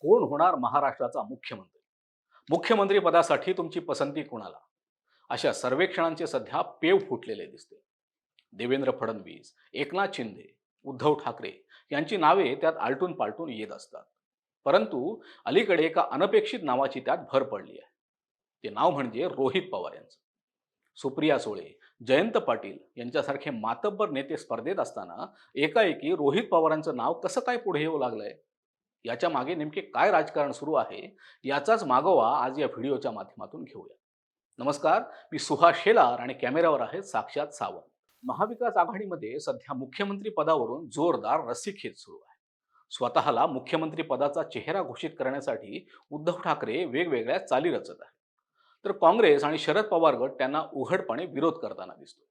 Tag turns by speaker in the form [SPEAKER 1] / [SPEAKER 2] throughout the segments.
[SPEAKER 1] कोण होणार महाराष्ट्राचा मुख्यमंत्री? मुख्यमंत्री पदासाठी तुमची पसंती कोणाला? अशा सर्वेक्षणांचे सध्या पेव फुटलेले दिसते. देवेंद्र फडणवीस एकनाथ शिंदे उद्धव ठाकरे यांची नावे त्यात आलटून पालटून येत असतात. परंतु अलीकडे एका अनपेक्षित नावाची त्यात भर पडली आहे. ते नाव म्हणजे रोहित पवार यांचं. सुप्रिया सुळे जयंत पाटील यांच्यासारखे मातब्बर नेते स्पर्धेत असताना एकाएकी रोहित पवारांचं नाव कसं काय पुढे येऊ लागलंय? याच्या मागे नेमके काय राजकारण सुरू आहे याचाच मागोवा आज या व्हिडिओच्या माध्यमातून घेऊया. नमस्कार मी सुहास शेलार आणि कॅमेऱ्यावर आहे साक्षात सावंत. महाविकास आघाडीमध्ये सध्या मुख्यमंत्री पदावरून जोरदार रस्सीखेच सुरू आहे. स्वतःला मुख्यमंत्री पदाचा चेहरा घोषित करण्यासाठी उद्धव ठाकरे वेगवेगळ्या चाली रचत आहेत. तर काँग्रेस आणि शरद पवार गट त्यांना उघडपणे विरोध करताना दिसतो.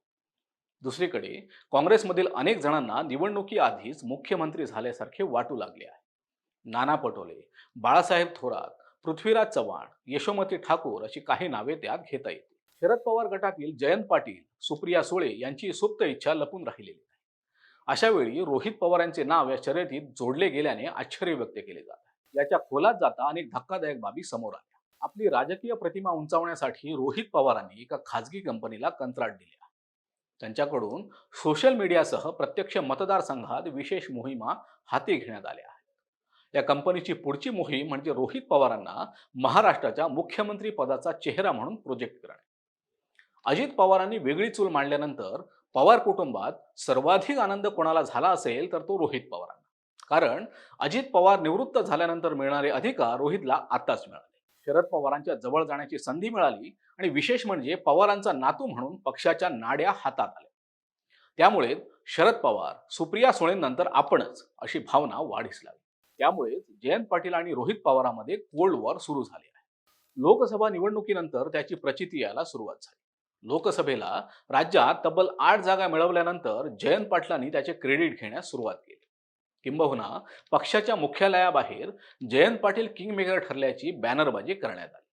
[SPEAKER 1] दुसरीकडे काँग्रेसमधील अनेक जणांना निवडणुकीआधीच मुख्यमंत्री झाल्यासारखे वाटू लागले आहे. नाना पटोले बाळासाहेब थोरात पृथ्वीराज चव्हाण यशोमती ठाकूर अशी काही नावे त्यात घेता येतील. शरद पवार गटातील जयंत पाटील सुप्रिया सुळे यांची सुप्त इच्छा लपून राहिलेली नाही. अशा वेळी रोहित पवार यांचे नाव या शर्यतीत जोडले गेल्याने आश्चर्य व्यक्त केले जात आहे. याच्या खोलात जाता अनेक धक्कादायक बाबी समोर आल्या. आपली राजकीय प्रतिमा उंचावण्यासाठी रोहित पवारांनी एका खाजगी कंपनीला कंत्राट दिले त्यांच्याकडून सोशल मीडियासह प्रत्यक्ष मतदारसंघात विशेष मोहिमा हाती घेण्यात आल्या. आहेत या कंपनीची पुढची मोहीम म्हणजे रोहित पवारांना महाराष्ट्राच्या मुख्यमंत्री पदाचा चेहरा म्हणून प्रोजेक्ट करणे. अजित पवारांनी वेगळी चूल मांडल्यानंतर पवार कुटुंबात सर्वाधिक आनंद कोणाला झाला असेल तर तो रोहित पवारांना. कारण अजित पवार निवृत्त झाल्यानंतर मिळणारे अधिकार रोहितला आताच मिळाले. शरद पवारांच्या जवळ जाण्याची संधी मिळाली आणि विशेष म्हणजे पवारांचा नातू म्हणून पक्षाच्या नाड्या हातात आल्या. त्यामुळे शरद पवार सुप्रिया सुळेंनंतर आपणच अशी भावना वाढीस लागली. त्यामुळे जयंत पाटील आणि रोहित पवारांमध्ये कोल्ड वॉर सुरू झाले आहे. लोकसभा निवडणुकीनंतर त्याची प्रचिती यायला सुरुवात झाली. लोकसभेला राज्यात तब्बल आठ जागा मिळवल्यानंतर जयंत पाटलांनी त्याचे क्रेडिट घेण्यास सुरुवात केली. किंबहुना पक्षाच्या मुख्यालयाबाहेर जयंत पाटील किंगमेकर ठरल्याची बॅनरबाजी करण्यात आली.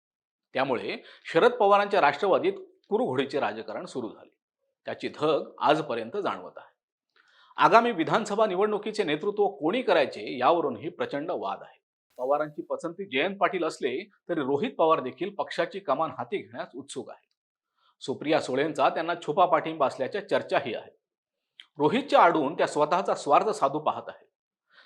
[SPEAKER 1] त्यामुळे शरद पवारांच्या राष्ट्रवादीत कुरुघोडीचे राजकारण सुरू झाले. त्याची धग आजपर्यंत जाणवत आहे. आगामी विधानसभा निवडणुकीचे नेतृत्व कोणी करायचे यावरूनही प्रचंड वाद आहे. पवारांची पसंती जयंत पाटील असले तरी रोहित पवार देखील पक्षाची कमान हाती घेण्यास उत्सुक आहे सुप्रिया सुळेंचा त्यांना छुपा पाठिंबा असल्याच्या चर्चाही आहेत. रोहितच्या आडून त्या स्वतःचा स्वार्थ साधू पाहत आहेत.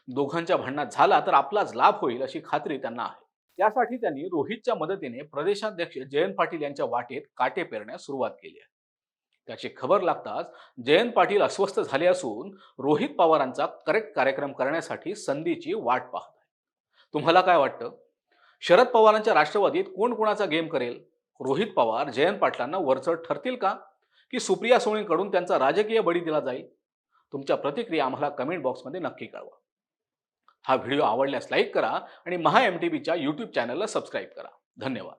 [SPEAKER 1] दोघांच्या भांडणात झाला तर आपलाच लाभ होईल अशी खात्री त्यांना आहे. त्यासाठी त्यांनी रोहितच्या मदतीने प्रदेशाध्यक्ष जयंत पाटील यांच्या वाटेत काटे पेरण्यास सुरुवात केली आहे. त्याची खबर लागताच जयंत पाटील अस्वस्थ झाले असून रोहित पवारांचा करेक्ट कार्यक्रम करण्यासाठी संधीची वाट पाहत आहे तुम्हाला काय वाटतं? शरद पवारांच्या राष्ट्रवादीत कोण कोणाचा गेम करेल? रोहित पवार जयंत पाटलांना वरचढ ठरतील का? की सुप्रिया सोळींकडून त्यांचा राजकीय बळी दिला जाईल? तुमच्या प्रतिक्रिया आम्हाला कमेंट बॉक्समध्ये नक्की कळवा. हा व्हिडिओ आवडल्यास लाईक करा आणि महा एम टी बीच्या यूट्यूब चॅनलला सबस्क्राईब करा. धन्यवाद.